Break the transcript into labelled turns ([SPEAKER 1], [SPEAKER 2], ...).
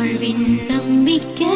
[SPEAKER 1] വാഴ്വിൻ നമ്പിക്കേ